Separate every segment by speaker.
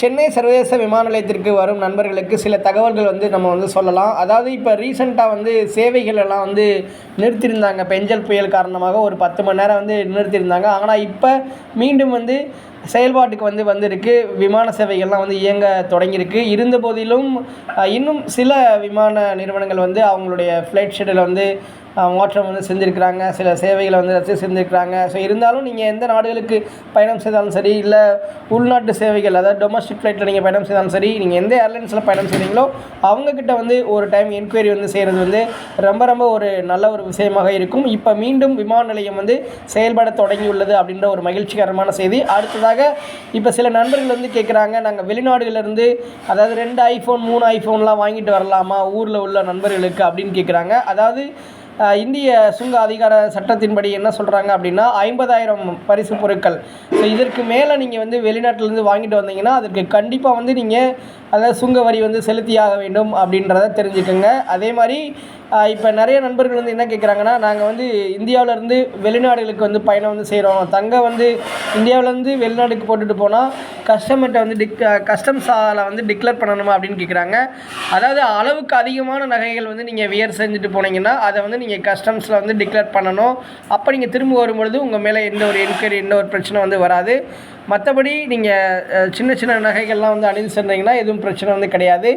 Speaker 1: சென்னை சர்வதேச விமான நிலையத்திற்கு வரும் நண்பர்களுக்கு சில தகவல்கள் வந்து நம்ம வந்து சொல்லலாம். அதாவது இப்போ ரீசெண்டாக வந்து சேவைகள் எல்லாம் வந்து நிறுத்தியிருந்தாங்க. பெஞ்சல் புயல் காரணமாக ஒரு பத்து மணி நேரம் வந்து நிறுத்தியிருந்தாங்க. ஆனால் இப்போ மீண்டும் வந்து செயல்பாட்டுக்கு வந்து வந்திருக்கு. விமான சேவைகள்லாம் வந்து இயங்க தொடங்கியிருக்கு. இருந்த போதிலும் இன்னும் சில விமான நிறுவனங்கள் வந்து அவங்களுடைய ஃப்ளைட் ஷெடியூலை வந்து மாற்றம் வந்து செஞ்சுருக்கிறாங்க. சில சேவைகளை வந்து ரத்து செஞ்சுருக்கிறாங்க. ஸோ இருந்தாலும் நீங்கள் எந்த நாடுகளுக்கு பயணம் செய்தாலும் சரி இல்லை உள்நாட்டு சேவைகள் அதாவது டொமஸ்டிக் ஃப்ளைட்டில் நீங்கள் பயணம் செய்தாலும் சரி நீங்கள் எந்த ஏர்லைன்ஸில் பயணம் செய்கிறீங்களோ அவங்கக்கிட்ட வந்து ஒரு டைம் என்கொயரி வந்து செய்கிறது வந்து ரொம்ப ரொம்ப ஒரு நல்ல ஒரு விஷயமாக இருக்கும். இப்போ மீண்டும் விமான நிலையம் வந்து செயல்பட தொடங்கியுள்ளது அப்படின்ற ஒரு மகிழ்ச்சிகரமான செய்தி. அடுத்ததாக இப்போ சில நண்பர்கள் வந்து கேட்குறாங்க நாங்கள் வெளிநாடுகளிலிருந்து அதாவது ரெண்டு ஐஃபோன் மூணு ஐஃபோன்லாம் வாங்கிட்டு வரலாமா? ஊரில் உள்ள நண்பர்களுக்கு அப்படின்னு கேட்குறாங்க அதாவது இந்திய சுங்க அதிகார சட்டத்தின்படி என்ன சொல்கிறாங்க அப்படின்னா ஐம்பதாயிரம் பரிசு பொருட்கள். ஸோ இதற்கு மேலே நீங்கள் வந்து வெளிநாட்டிலேருந்து வாங்கிட்டு வந்தீங்கன்னா அதற்கு கண்டிப்பாக வந்து நீங்கள் அதாவது சுங்க வரி வந்து செலுத்தியாக வேண்டும் அப்படின்றத தெரிஞ்சுக்கோங்க. அதே மாதிரி இப்போ நிறைய நண்பர்கள் வந்து என்ன கேட்குறாங்கன்னா நாங்கள் வந்து இந்தியாவிலேருந்து வெளிநாடுகளுக்கு வந்து பயணம் வந்து செய்கிறோம் தங்க வந்து இந்தியாவிலேருந்து வெளிநாடுக்கு போட்டுட்டு போனால் கஸ்டமர்கிட்ட வந்து டிக் கஸ்டம்ஸால் வந்து டிக்ளேர் பண்ணணுமா அப்படின்னு கேட்குறாங்க அதாவது அளவுக்கு அதிகமான நகைகள் வந்து நீங்கள் வியர் செஞ்சுட்டு போனீங்கன்னா அதை வந்து நீங்கள் கஸ்டம்ஸில் வந்து டிக்ளேர் பண்ணணும். அப்போ நீங்கள் திரும்ப வரும்பொழுது உங்கள் மேலே எந்த ஒரு என்கொயரி எந்த ஒரு பிரச்சனை வந்து வராது. மற்றபடி நீங்கள் சின்ன சின்ன நகைகள்லாம் வந்து அணிந்து சென்றீங்கன்னா எதுவும் பிரச்சனை வந்து கிடையாது.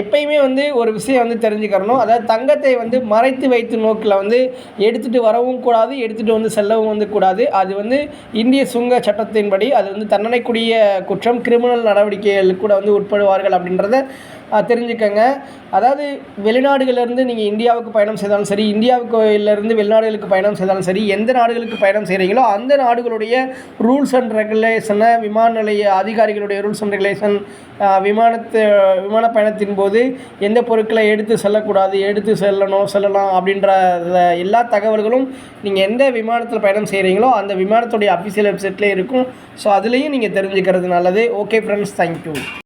Speaker 1: எப்பயுமே வந்து ஒரு விஷயம் வந்து தெரிஞ்சுக்கிறணும். அதாவது தங்கத்தை வந்து மறைத்து வைத்து நோக்கில் வந்து எடுத்துகிட்டு வரவும் கூடாது எடுத்துகிட்டு வந்து செல்லவும் வந்து கூடாது. அது வந்து இந்திய சுங்க சட்டத்தின்படி அது வந்து தண்டனைக்குரிய குற்றம் கிரிமினல் நடவடிக்கைகளுக்கு கூட வந்து உட்படுவார்கள் அப்படின்றத தெரிஞ்சுக்கங்க. அதாவது வெளிநாடுகளிலிருந்து நீங்கள் இந்தியாவுக்கு பயணம் செய்தாலும் சரி இந்தியாவுக்குலேருந்து வெளிநாடுகளுக்கு பயணம் செய்தாலும் சரி எந்த நாடுகளுக்கு பயணம் செய்கிறீங்களோ அந்த நாடுகளுடைய ரூல்ஸ் அண்ட் ரெகுலேஷனை விமான நிலைய அதிகாரிகளுடைய ரூல்ஸ் அண்ட் ரெகுலேஷன் விமானத்து விமான பயணத்தின் போது எந்த பொருட்களை எடுத்து செல்லக்கூடாது எடுத்து செல்லணும் செல்லலாம் அப்படின்ற எல்லா தகவல்களும் நீங்கள் எந்த விமானத்தில் பயணம் செய்கிறீங்களோ அந்த விமானத்துடைய அஃபிஷியல் வெப்சைட்லேயே இருக்கும். ஸோ அதுலேயும் நீங்கள் தெரிஞ்சுக்கிறது நல்லது. Okay friends thank you